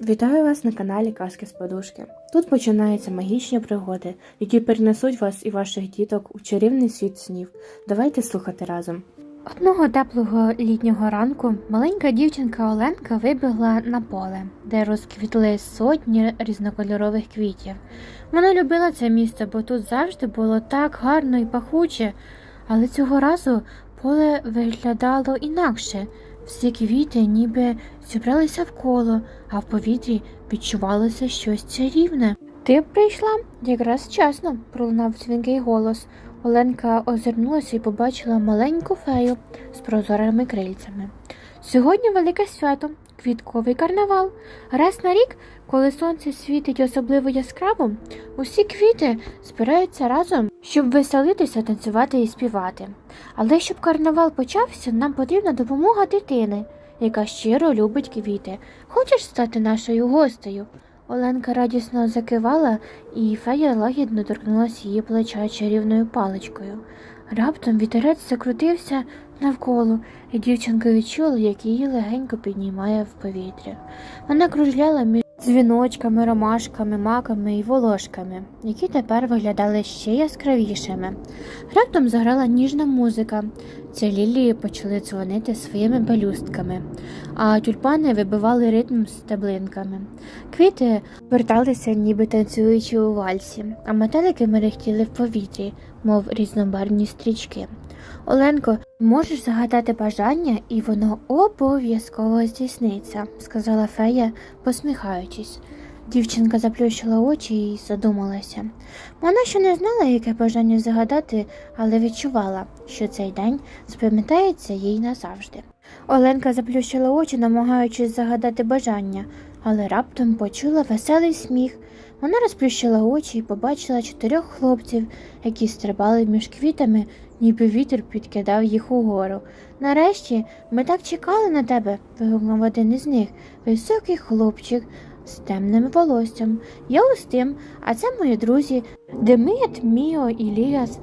Вітаю вас на каналі Казки з Подушки. Тут починаються магічні пригоди, які перенесуть вас і ваших діток у чарівний світ снів. Давайте слухати разом. Одного теплого літнього ранку маленька дівчинка Оленка вибігла на поле, де розквітли сотні різнокольорових квітів. Вона любила це місце, бо тут завжди було так гарно і пахуче, але цього разу поле виглядало інакше. Всі квіти ніби зібралися в коло, а в повітрі відчувалося щось чарівне. Ти прийшла якраз вчасно, пролунав дзвінкий голос. Оленка озирнулася і побачила маленьку фею з прозорими крильцями. Сьогодні велике свято, квітковий карнавал. Раз на рік, коли сонце світить особливо яскраво, усі квіти збираються разом, щоб веселитися, танцювати і співати. Але щоб карнавал почався, нам потрібна допомога дитини, яка щиро любить квіти. Хочеш стати нашою гостею? Оленка радісно закивала, і фея лагідно торкнулася її плеча чарівною паличкою. Раптом вітерець закрутився навколо, і дівчинка відчула, як її легенько піднімає в повітря. Вона кружляла між дзвіночками, ромашками, маками і волошками, які тепер виглядали ще яскравішими. Раптом заграла ніжна музика. Ці лілії почали дзвонити своїми пелюстками, а тюльпани вибивали ритм стеблинками. Квіти верталися, ніби танцюючи у вальсі, а метелики мерехтіли в повітрі, мов різнобарвні стрічки. Оленко, можеш загадати бажання, і воно обов'язково здійсниться, сказала фея, посміхаючись. Дівчинка заплющила очі і задумалася. Вона ще не знала, яке бажання загадати, але відчувала, що цей день запам'ятається їй назавжди. Оленка заплющила очі, намагаючись загадати бажання, але раптом почула веселий сміх. Вона розплющила очі і побачила чотирьох хлопців, які стрибали між квітами, ніби вітер підкидав їх угору. Нарешті ми так чекали на тебе, вигукнув один із них, високий хлопчик з темним волоссям. Я Устим, а це мої друзі Демит, Міо і Ліас.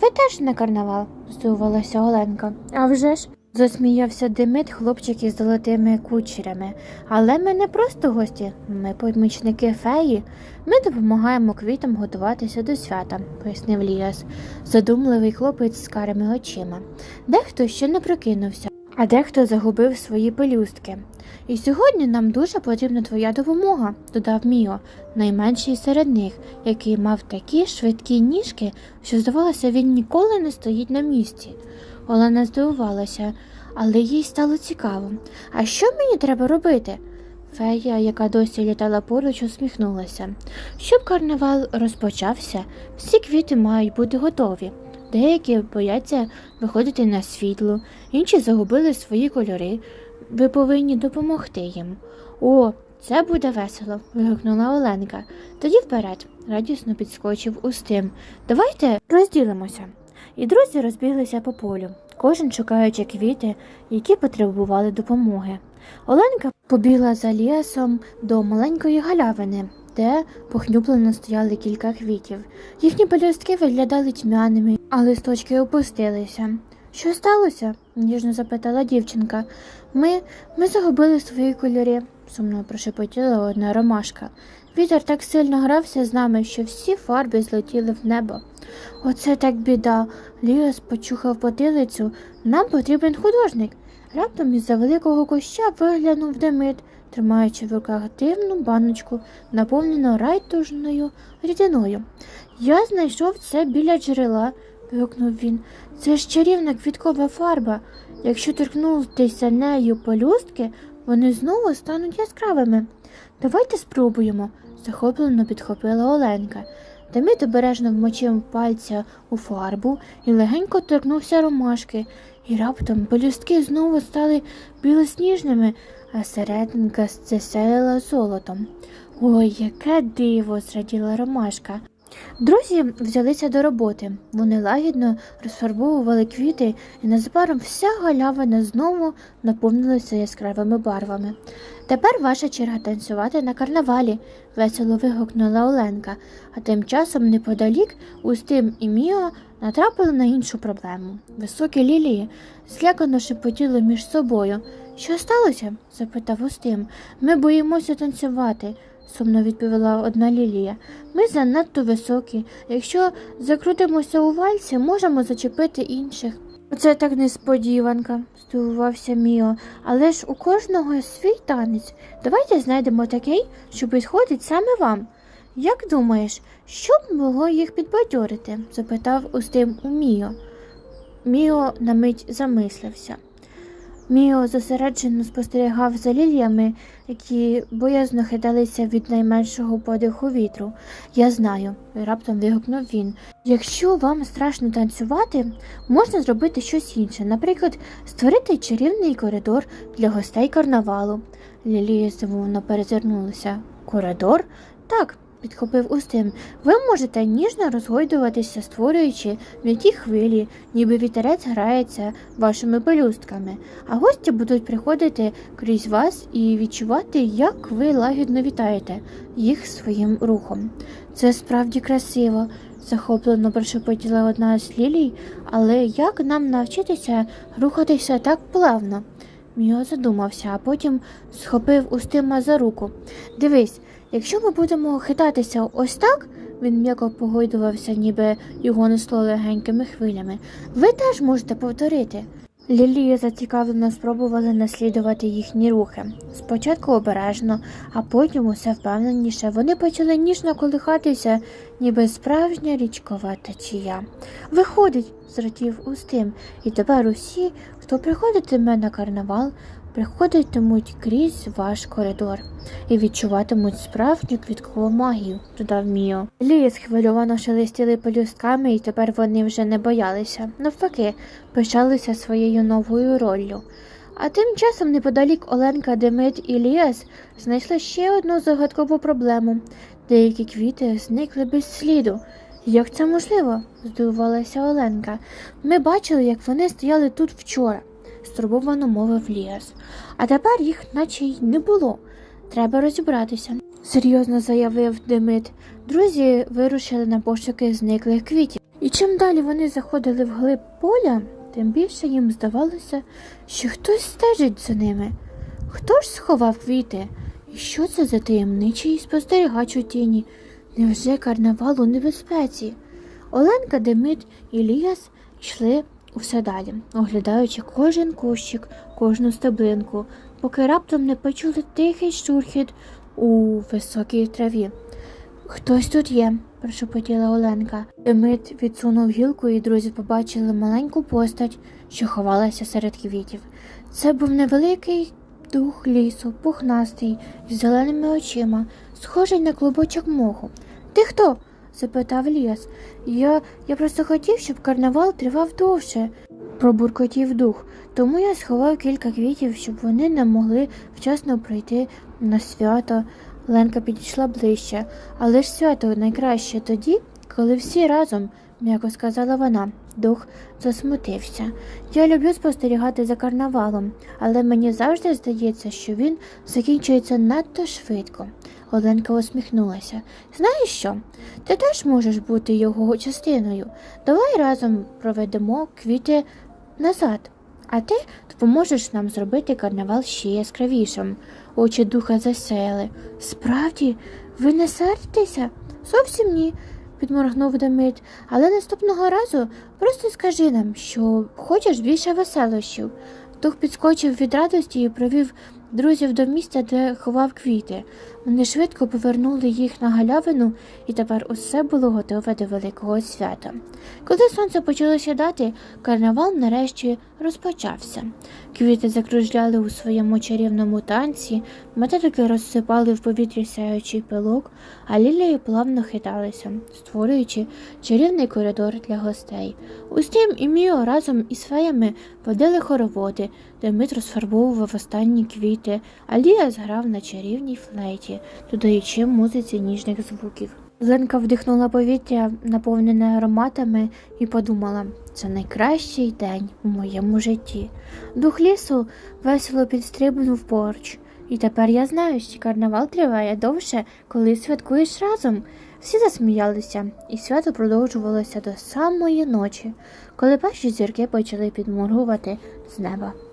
Ви теж на карнавал? здивувалася Оленка. А вже ж. Засміявся Демид хлопчик із золотими кучерями. Але ми не просто гості, ми помічники феї. Ми допомагаємо квітам готуватися до свята, пояснив Ліас, задумливий хлопець з карими очима. Дехто ще не прокинувся, а дехто загубив свої пелюстки. І сьогодні нам дуже потрібна твоя допомога, додав Міо, найменший серед них, який мав такі швидкі ніжки, що здавалося, він ніколи не стоїть на місці. Олена здивувалася, але їй стало цікаво. А що мені треба робити? Фея, яка досі літала поруч, усміхнулася. Щоб карнавал розпочався, всі квіти мають бути готові. Деякі бояться виходити на світло, інші загубили свої кольори. Ви повинні допомогти їм. О, це буде весело, вигукнула Оленка. Тоді вперед, радісно підскочив Устим. Давайте розділимося. І друзі розбіглися по полю, кожен шукаючи квіти, які потребували допомоги. Оленка побігла за лісом до маленької галявини, де похнюплено стояли кілька квітів. Їхні пелюстки виглядали тьмяними, а листочки опустилися. Що сталося? ніжно запитала дівчинка. Ми ми загубили свої кольори, сумно прошепотіла одна ромашка. Вітер так сильно грався з нами, що всі фарби злетіли в небо. Оце так біда. Ліос почухав потилицю. Нам потрібен художник. Раптом із-за великого куща виглянув Демид, тримаючи в руках дивну баночку, наповнену райтужною рідиною. Я знайшов це біля джерела, вигукнув він. Це ж чарівна квіткова фарба. Якщо торкнутися нею пелюстки, вони знову стануть яскравими. Давайте спробуємо, захоплено підхопила Оленка. Демид обережно вмочив пальця у фарбу і легенько торкнувся ромашки, і раптом пелюстки знову стали білосніжними, а серединка зцесела золотом. Ой, яке диво! зраділа ромашка. Друзі взялися до роботи. Вони лагідно розфарбовували квіти, і незабаром вся галявина знову наповнилася яскравими барвами. Тепер ваша черга танцювати на карнавалі, весело вигукнула Оленка, а тим часом неподалік Устим і Міо натрапили на іншу проблему. Високі лілії злякано шепотіли між собою. Що сталося? запитав Устим. Ми боїмося танцювати, сумно відповіла одна Лілія. Ми занадто високі. Якщо закрутимося у вальсі, можемо зачепити інших. Це так несподіванка, здивувався Міо. Але ж у кожного свій танець. Давайте знайдемо такий, що підходить саме вам. Як думаєш, що б могло їх підбадьорити? запитав Устим у Міо. Міо на мить замислився. Міо зосереджено спостерігав за ліліями, які боязно хиталися від найменшого подиху вітру. Я знаю, раптом вигукнув він. Якщо вам страшно танцювати, можна зробити щось інше, наприклад, створити чарівний коридор для гостей карнавалу. Лілія здивовано перезирнулася. Коридор? Так, підхопив Устим. Ви можете ніжно розгойдуватися, створюючи м'які хвилі, ніби вітерець грається вашими пелюстками, а гості будуть приходити крізь вас і відчувати, як ви лагідно вітаєте їх своїм рухом. Це справді красиво, захоплено прошепотіла одна з лілій, але як нам навчитися рухатися так плавно? Міо задумався, а потім схопив Устима за руку. Дивись, якщо ми будемо хитатися ось так, він м'яко погойдувався, ніби його несло легенькими хвилями. Ви теж можете повторити. Лілії зацікавлено спробували наслідувати їхні рухи. Спочатку обережно, а потім усе впевненіше вони почали ніжно колихатися, ніби справжня річкова течія. Виходить, зрадів Устим, і тепер усі, хто приходитиме на карнавал, приходитимуть крізь ваш коридор і відчуватимуть справжню квіткову магію, додав Міо. Лії схвильовано шелестіли пелюстками, і тепер вони вже не боялися. Навпаки, пишалися своєю новою роллю. А тим часом неподалік Оленка, Демид і Ліас знайшли ще одну загадкову проблему. Деякі квіти зникли без сліду. Як це можливо? здивувалася Оленка. Ми бачили, як вони стояли тут вчора, стурбовано мовив Ліас. А тепер їх наче й не було. Треба розібратися, серйозно заявив Демид. Друзі вирушили на пошуки зниклих квітів. І чим далі вони заходили в глиб поля, тим більше їм здавалося, що хтось стежить за ними. Хто ж сховав квіти? І що це за таємничий спостерігач у тіні? Невже карнавал у небезпеці? Оленка, Демид і Ліас йшли усе далі, оглядаючи кожен кущик, кожну стеблинку, поки раптом не почули тихий штурхіт у високій траві. Хтось тут є, прошепотіла Оленка. Демид відсунув гілку, і друзі побачили маленьку постать, що ховалася серед квітів. Це був невеликий дух лісу, пухнастий, з зеленими очима, схожий на клубочок моху. Ти хто? Запитав Ліас. Я, я просто хотів, щоб карнавал тривав довше, пробуркотів дух. Тому я сховав кілька квітів, щоб вони не могли вчасно прийти на свято. Ленка підійшла ближче, але ж свято найкраще тоді, коли всі разом, м'яко сказала вона. Дух засмутився. Я люблю спостерігати за карнавалом, але мені завжди здається, що він закінчується надто швидко. Оленка усміхнулася. Знаєш що? Ти теж можеш бути його частиною. Давай разом проведемо квіти назад, а ти допоможеш нам зробити карнавал ще яскравішим. Очі духа засяяли. Справді, ви не сердитеся? Зовсім ні, підморгнув Демид. Але наступного разу просто скажи нам, що хочеш більше веселощів. Дух підскочив від радості і провів друзів до місця, де ховав квіти. Вони швидко повернули їх на галявину, і тепер усе було готове до великого свята. Коли сонце почало сідати, карнавал нарешті розпочався. Квіти закружляли у своєму чарівному танці, метелики розсипали в повітрі сяючий пилок, а лілії плавно хиталися, створюючи чарівний коридор для гостей. Устім і Міо разом із феями водили хороводи, де Мит розфарбовував останні квіти, а Лія зграв на чарівній флейті, додаючи музиці ніжних звуків. Ленка вдихнула повітря, наповнене ароматами, і подумала, це найкращий день у моєму житті. Дух лісу весело підстрибнув поруч. І тепер я знаю, що карнавал триває довше, коли святкуєш разом. Всі засміялися, і свято продовжувалося до самої ночі, коли перші зірки почали підморгувати з неба.